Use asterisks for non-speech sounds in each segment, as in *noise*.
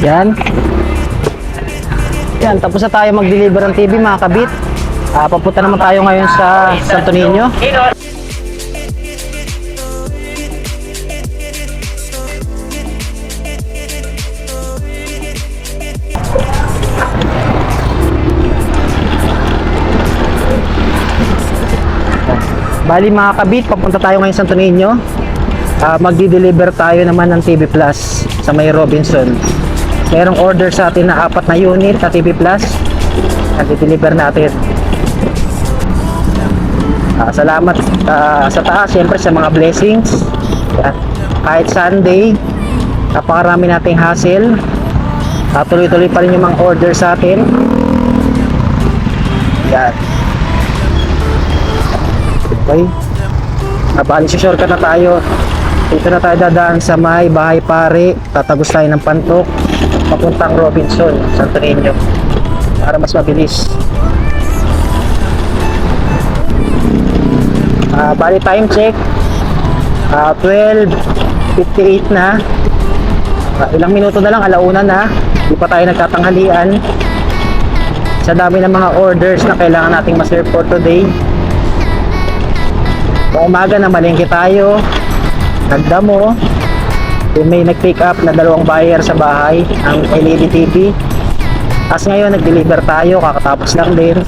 Yan. Yan, tapos na tayo mag-deliver ng TV mga kabit. Ah, papunta naman tayo ngayon sa Santo Niño. Bali mga kabit, papunta tayo ngayon sa Santo Niño. Ah, magdi-deliver tayo naman ng TV Plus sa may Robinson. Merong order sa atin na apat na unit na TV Plus. Nag-deliver natin. Ah, salamat ah, sa taas, siyempre sa mga blessings. Yan. Kahit Sunday, napakarami nating hassle. Ah, tuloy-tuloy pa rin yung mga order sa atin. Yan. Okay. Ah, bali, shortcut na tayo. Dito na tayo dadaan sa may bahay pare. Tatagos tayo ng pantok. Papuntang Robinson, Santo Niño. Para mas mabilis. Ah, bali time check. Ah, 12.58 na. Ah, ilang minuto na lang, alauna na. Hindi pa tayo nagtatanghalian. Sa dami ng mga orders na kailangan nating ma-serve for today. Kung umaga na malingki tayo, nagdamo, may nag-pick up na dalawang buyer sa bahay, ang LED TV. As ngayon, nag-deliver tayo, kakatapos lang din.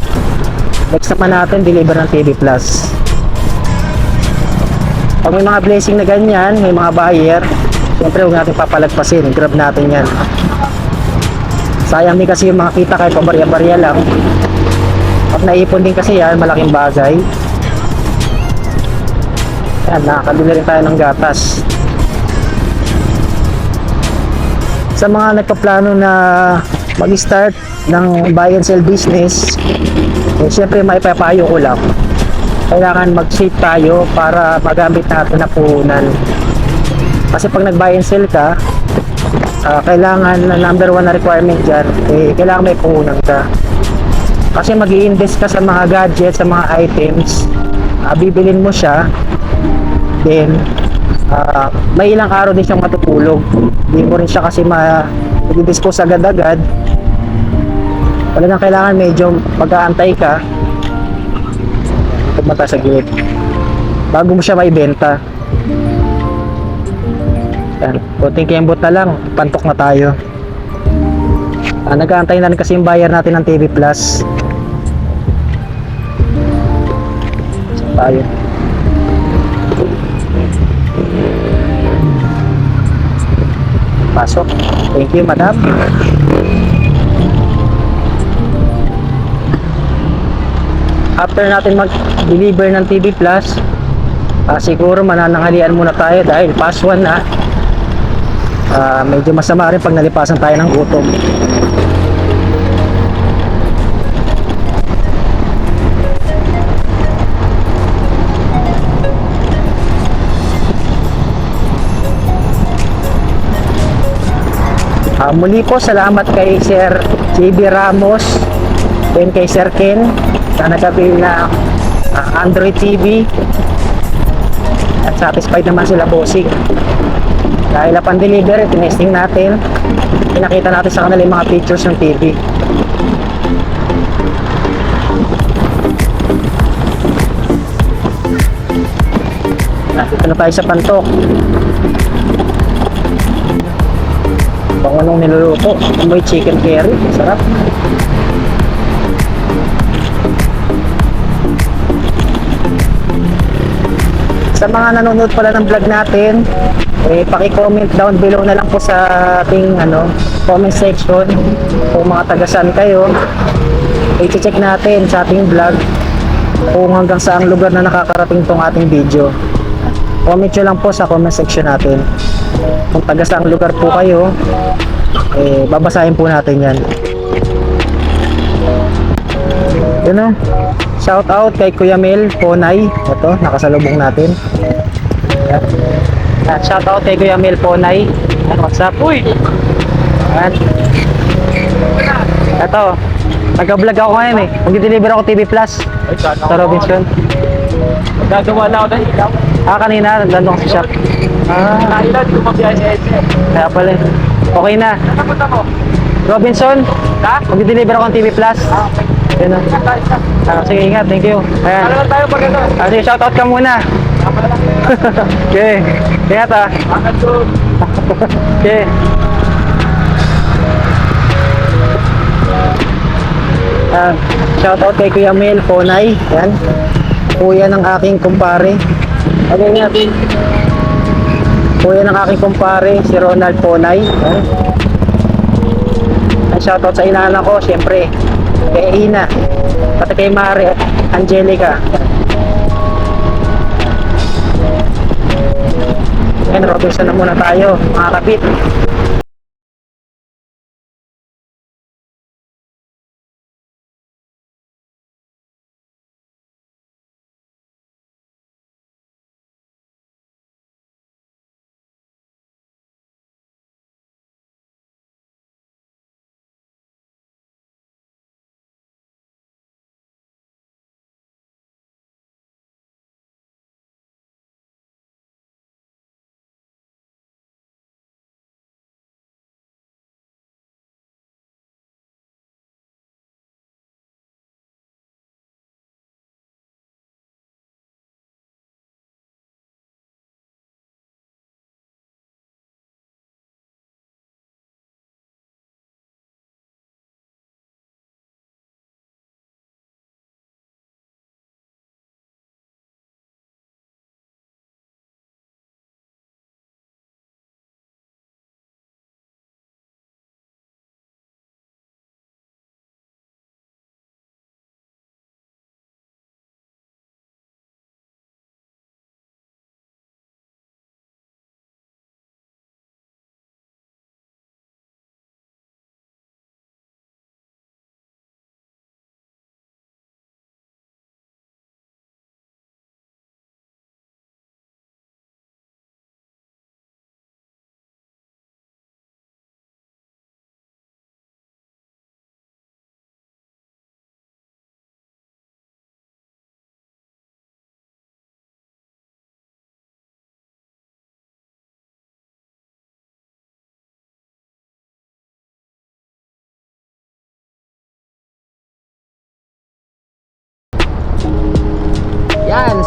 Next naman natin, deliver ng TV Plus. Pag may mga blessing na ganyan, may mga buyer, siyempre huwag natin papalagpasin, grab natin yan. Sayang din kasi yung mga kita kahit pabarya-barya lang. Pag naipon din kasi yan, malaking bagay. Yan, nakakabili rin tayo ng gatas. Sa mga nagpaplano na mag-start ng buy and sell business, eh, syempre maipapayo ko lang. Kailangan mag-save tayo para magamit natin na puhunan. Kasi pag nag-buy and sell ka, ah, kailangan na number one na requirement dyan, eh, kailangan may puhunan ka. Kasi mag invest ka sa mga gadgets, sa mga items, ah, bibilin mo siya, then ah, may ilang araw din siyang matutulog. Hindi mo rin siya kasi ma i-dispose agad-agad. Talagang kailangan medyo pag-aantay ka pumunta sa gilid bago mo siya maibenta. Yan. Kunting kembot na lang, pantok na tayo. Ah, nag-aantay na rin kasi yung buyer natin ng TV Plus. Saan tayo? Pasok. Thank you, madam. After natin mag-deliver ng TV Plus, ah, siguro manananghalian muna tayo dahil past 1 na. Ah, medyo masama rin pag nalipasan tayo ng gutom. Muli po, salamat kay Sir JB Ramos, then kay Sir Ken, na nagabili na ah, Android TV. At satisfied naman sila bossing. Dahil upon delivery, tinesting natin. Pinakita natin sa kanila yung mga features ng TV. Dito na tayo sa pantok. Kung anong niluluto. Amoy chicken curry. Sarap. Sa mga nanonood pala ng vlog natin, eh, paki-comment down below na lang po sa ating ano, comment section kung mga tagasan kayo. I-check natin sa ating vlog kung hanggang saang lugar na nakakarating tong ating video. Comment nyo lang po sa comment section natin. Kung taga saang lugar po kayo, eh, babasahin po natin yan. Yun o. Shout out kay Kuya Mel Ponay. Ito, nakasalubong natin. Yan. Yan, shout out kay Kuya Mel Ponay. Yan, what's up? Uy! Yan. Ito, nag-vlog ako ngayon eh. Mag-deliver ako TV Plus sa Robinson. Gagawa na ako ilaw. Ah, kanina, nandun sa shop. Ah, Kailan, lumabiyay sa EDSA. kaya pala eh. Okay na. Saan punta mo? Robinson, Ha? mag-deliver ako ng TV Plus. Ah, okay. Yun na. Ah, sige, ingat. Thank you. Ayan. Ano lang tayo pag ano? Ah, sige, shoutout ka muna. Tama lang. *laughs* Okay. Ingat ah. Bakit to? *laughs* Okay. Ah, shoutout kay Kuya Mel Ponay. Yan. Kuya ng aking kumpare. Okay nga. Kuya ng aking kumpare, si Ronald Ponay. Yan. Ang shoutout sa inaanak ko, syempre. Kay Ina. Pati kay Mari Angelica. Yan, Robinson na muna tayo, mga kapit.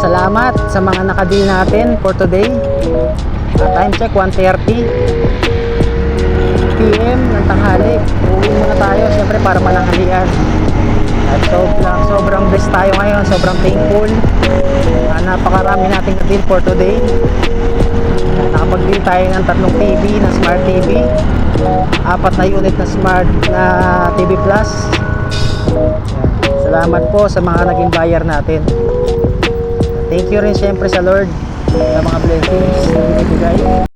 Salamat sa mga nakadil natin for today. Uh, time check, 1.30 PM ng tanghali. Uwi muna tayo, siyempre para mananghalian. At sobrang, sobrang blessed tayo ngayon, sobrang thankful. Uh, napakarami nating na-deal for today. Uh, tayo ng tatlong TV na Smart TV. Apat na unit na Smart na TV Plus. Salamat po sa mga naging buyer natin. Thank you rin siyempre sa Lord sa mga blessings na binibigay.